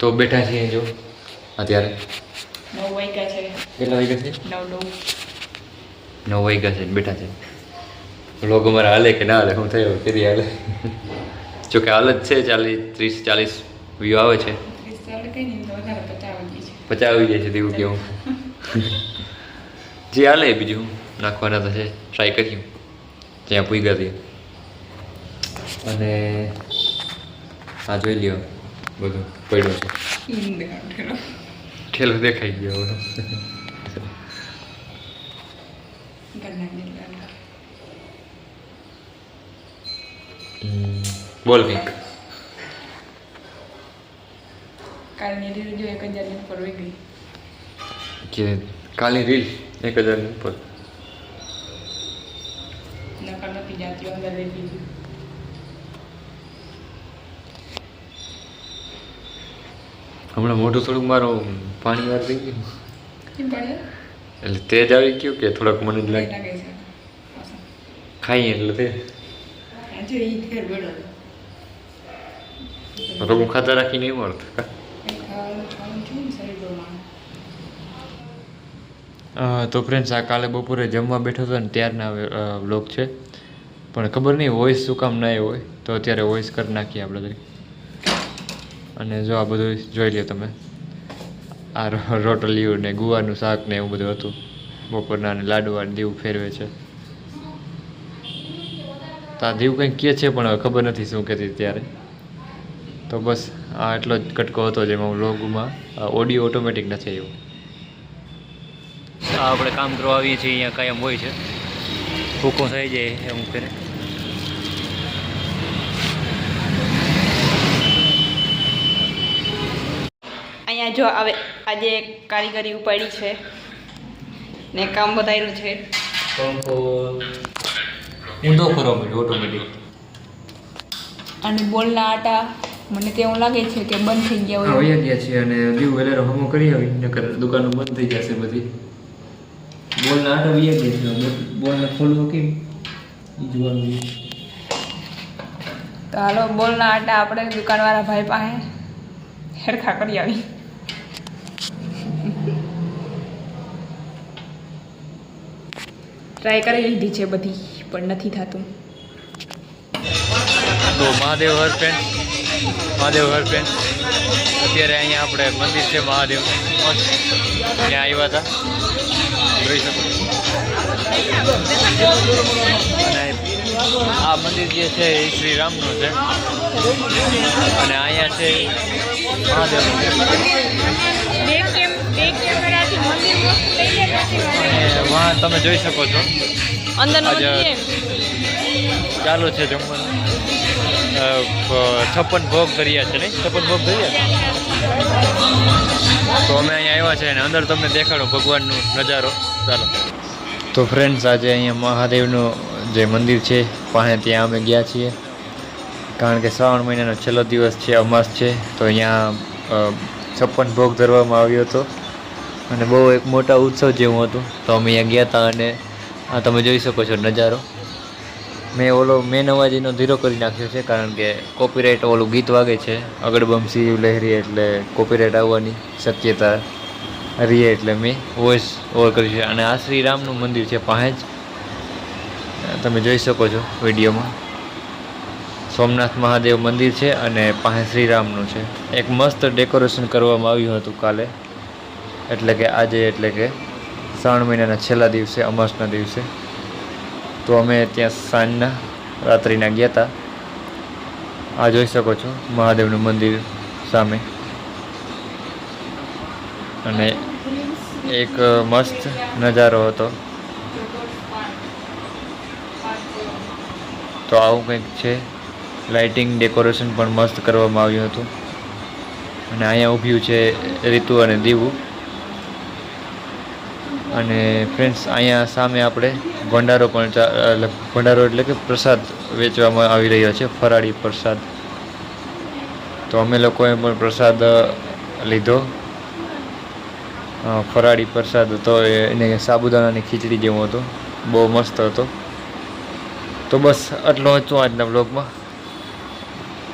તો બેઠા છીએ જો અત્યારે. નવ વાગ્યા છે. કેટલા વાગ્યા છે? નવ નવ. નવ વાગ્યા છે બેઠા છે. લોગ અમારા હાલે કે ના હાલે હું થયો કેરી હાલે? જો કે હાલ જ છે ચાલીસ ત્રીસ ચાલીસ વ્યૂ આવે છે. પચાસ આવી જાય છે. તેવું કેવું. જે હાલે બીજું નાખવાના તો છે ટ્રાય કર્યું જ્યાં પૂગ્યા ત્યાં અને આ જોઈ લ્યો. બધું પડ્યું છે. ઠેલો. દેખાઈ ગયો બોલ કંઈક. કાલની રીલ જો એક હજારની ઉપર વહી ગઈ. કે કાલની રીલ એક હજારની ઉપર. નકર નથી જાતી અંદર રહી ગઈ. હમણાં મોઢું થોડુંક મારું પાણી વાર થઈ ગયું. એટલે તે તેજ આવી ગયું કે થોડાક મને જ લાગે ખાઈએ એટલે તે. જો રોગું ખાતા રાખી નહીં મળતું. કા? કઈ ખાવાનું ખાવાનું છું ને શરીર પ્રમાણે અ, તો ફ્રેન્ડ્સ આ કાલે બપોરે જમવા બેઠો હતો ને ત્યારના બ્લોગ છે. પણ ખબર નહીં વોઇસ શું કામ ના હોય. તો અત્યારે વોઇસ કરી નાખીએ આપણે તરી અને જો આ બધું જોઈ લ્યો તમે. આ રોટલીયું ને ગુવારનું શાક ને એવું બધું હતું. બપોરના અને લાડવા દીવ ફેરવે છે. તો આ દીવ કંઈક કહે છે પણ ખબર નથી શું કહેતી ત્યારે. તો બસ આ એટલો જ કટકો હતો જેમાં વ્લોગમાં ઓડિયો ઓટોમેટિક નથી આવ્યો. આપણે કામ કરવા આવીએ છીએ, અહીંયા કાયમ હોય છે. ભૂખો થઈ જાય એમ કરે જો આવે આજે કારીગરી ઉપાડી છે ને કામ બતાવ્યું છે. ઊંધો કરવા માંડ્યો ઓટોમેટિક અને બોલના આટા મને તો એવું લાગે છે કે બંધ થઈ ગયા હોય. વયા ગયા છે અને દીવ વેલેરો હમો કરી આવી નકર દુકાનો બંધ થઈ જશે બધી. બોલના આટા વયા ગયા છે બોલને ખોલવો કેમ? ઈ જોવાનું. તો હાલો બોલના આટા આપણે દુકાનવાળા ભાઈ પાસે હેરખા કરી આવી. ટ્રાય કરી લીધી છે બધી પણ નથી થતું. તો મહાદેવ હર ફ્રેન્ડ મહાદેવ હર ફ્રેન્ડ અત્યારે અહીંયા આપણે મંદિર છે મહાદેવ. ત્યાં આવ્યા હતા. જોઈ શકો અને આ મંદિર જે છે એ શ્રી રામનું છે. અને અહીંયા છે મહાદેવનું અને વહાં તમે જોઈ શકો છો. ચાલુ છે જમવાનું. છપ્પન ભોગ કર્યા છે નહીં? છપ્પન ભોગ કર્યા તો અમે અહીંયા આવ્યા છે અને અંદર તમને દેખાડો ભગવાનનો નજારો. ચાલો. તો ફ્રેન્ડ્સ આજે અહીંયા મહાદેવનું જે મંદિર છે પાસે ત્યાં અમે ગયા છીએ. કારણ કે શ્રાવણ મહિનાનો છેલ્લો દિવસ છે અમાસ છે. તો અહીંયા છપ્પન ભોગ ધરવામાં આવ્યો હતો. અને બહુ એક મોટા ઉત્સવ જેવું હતું. તો અમે અહીંયા ગયા હતા અને આ તમે જોઈ શકો છો નજારો. મેં ઓલો મેન નવાજીનો ધીરો કરી નાખ્યો છે કારણ કે કોપીરાઇટ ઓલું ગીત વાગે છે. અગડબમસી લહેરી એટલે કોપીરાઇટ આવવાની શક્યતા રહી એટલે મેં વોઇસ ઓવર કર્યું છે. અને આ શ્રી રામનું મંદિર છે પાસે તમે જોઈ શકો છો વિડીયોમાં. સોમનાથ મહાદેવ મંદિર છે અને પાસે શ્રીરામનું છે. એક મસ્ત ડેકોરેશન કરવામાં આવ્યું હતું કાલે. એટલે કે આજે એટલે કે શ્રાવણ મહિનાના છેલ્લા દિવસે, અમાસના દિવસે. તો અમે ત્યાં સાંજના રાત્રિના ગયા હતા આ જોઈ શકો છો, મહાદેવનું મંદિર સામે. અને એક મસ્ત નજારો હતો. તો આવું કંઈક છે. લાઇટિંગ, ડેકોરેશન પણ મસ્ત કરવામાં આવ્યું હતું. અને અહીંયા ઊભ્યું છે રીતુ અને દીવું. અને ફ્રેન્ડ્સ અહીંયા સામે આપણે ભંડારો પણ ભંડારો એટલે કે પ્રસાદ વેચવામાં આવી રહ્યો છે, ફરાળી પ્રસાદ. તો અમે લોકોએ પણ પ્રસાદ લીધો. ફરાળી પ્રસાદ હતો એને સાબુદાણાની ખીચડી જેવો હતો. બહુ મસ્ત હતો. તો બસ, આટલો હતું આજના બ્લોગમાં